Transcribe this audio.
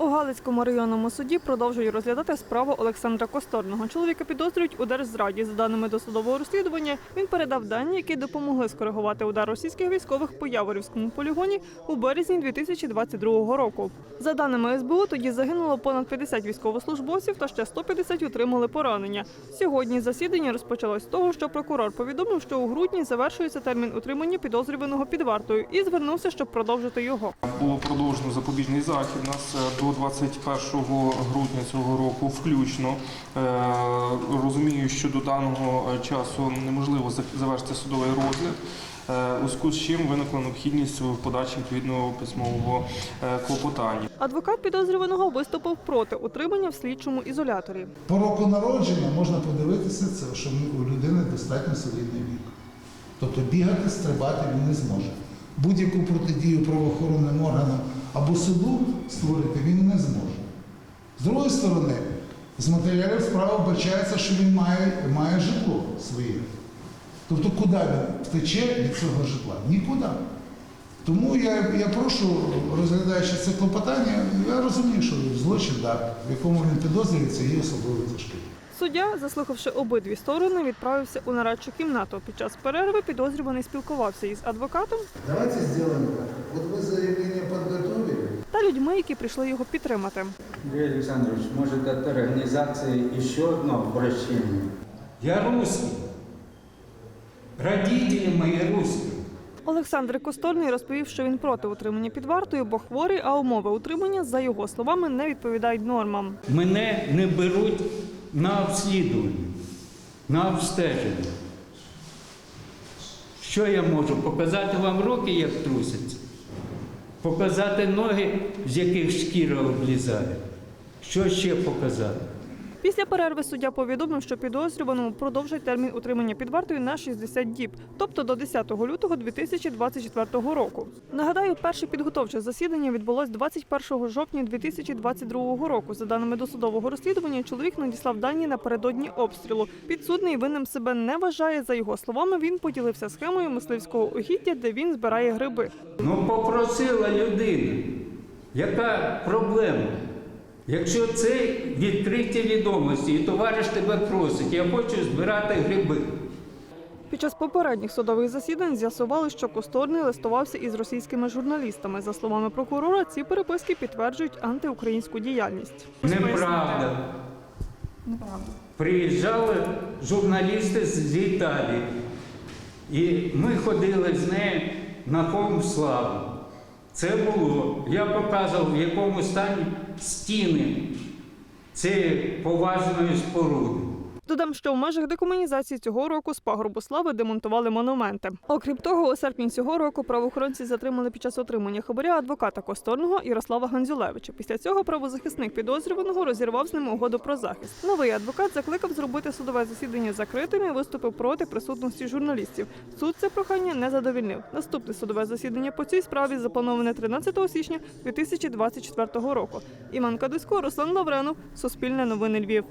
У Галицькому районному суді продовжують розглядати справу Олександра Косторного. Чоловіка підозрюють у держзраді. За даними досудового розслідування, він передав дані, які допомогли скоригувати удар російських військових по Яворівському полігоні у березні 2022 року. За даними СБУ, тоді загинуло понад 50 військовослужбовців та ще 150 отримали поранення. Сьогодні засідання розпочалось з того, що прокурор повідомив, що у грудні завершується термін утримання підозрюваного під вартою і звернувся, щоб продовжити його. Було продовжено запобіжний захід нас е, до 21 грудня цього року включно. Е, Розумію, що до даного е, часу неможливо завершити судовий розгляд. е, У зв'язку з чим виникла необхідність в подачі відповідного письмового клопотання. Адвокат підозрюваного виступив проти утримання в слідчому ізоляторі. По року народження можна подивитися це, що у людини достатньо солідний вік. Тобто бігати, стрибати він не зможе. Будь-яку протидію правоохоронним органам або суду створити він не зможе. З другої сторони, з матеріалів справи вбачається, що він має, має житло своє. Тобто, куди він втече від цього житла? Нікуди. Тому я, я прошу, розглядаючи це клопотання, я розумію, що злочин, да, в якому він підозрюється, є особливо тяжкий. Суддя, заслухавши обидві сторони, відправився у нарадчу кімнату. Під час перерви підозрюваний спілкувався із адвокатом Давайте сделаем так. Подготовили. та людьми, які прийшли його підтримати. Андрей Александрович, может от организации еще одно обращение? Я русский. Родители мои русские. Олександр Косторний розповів, що він проти утримання під вартою, бо хворий, а умови утримання, за його словами, не відповідають нормам. Мене не беруть на обслідування, на обстеження. Що я можу? Показати вам руки, як трусяться? Показати ноги, з яких шкіра облізає? Що ще показати? Після перерви суддя повідомив, що підозрюваному продовжать термін утримання під вартою на 60 діб, тобто до 10 лютого 2024 року. Нагадаю, перше підготовче засідання відбулось 21 жовтня 2022 року. За даними досудового розслідування, чоловік надіслав дані напередодні обстрілу. Підсудний винним себе не вважає. За його словами, він поділився схемою мисливського угіддя, де він збирає гриби. Ну, попросила людина. Яка проблема? Якщо це відкриті відомості, і товариш тебе просить, я хочу збирати гриби. Під час попередніх судових засідань з'ясували, що Косторний листувався із російськими журналістами. За словами прокурора, ці переписки підтверджують антиукраїнську діяльність. Неправда. Приїжджали журналісти з Італії. І ми ходили з нею на Холм Славу. Це було. Я показував, в якому стані стіни цієї поважної споруди. Додам, що в межах декомунізації цього року з пагорбу слави демонтували монументи. Окрім того, у серпні цього року правоохоронці затримали під час отримання хабаря адвоката Косторного Ярослава Гандзюлевича. Після цього правозахисник підозрюваного розірвав з ним угоду про захист. Новий адвокат закликав зробити судове засідання закритим і виступив проти присутності журналістів. Суд це прохання не задовільнив. Наступне судове засідання по цій справі заплановане 13 січня 2024 року. Іван Кадисько, Руслан Лавренов, Суспільне новини Львів.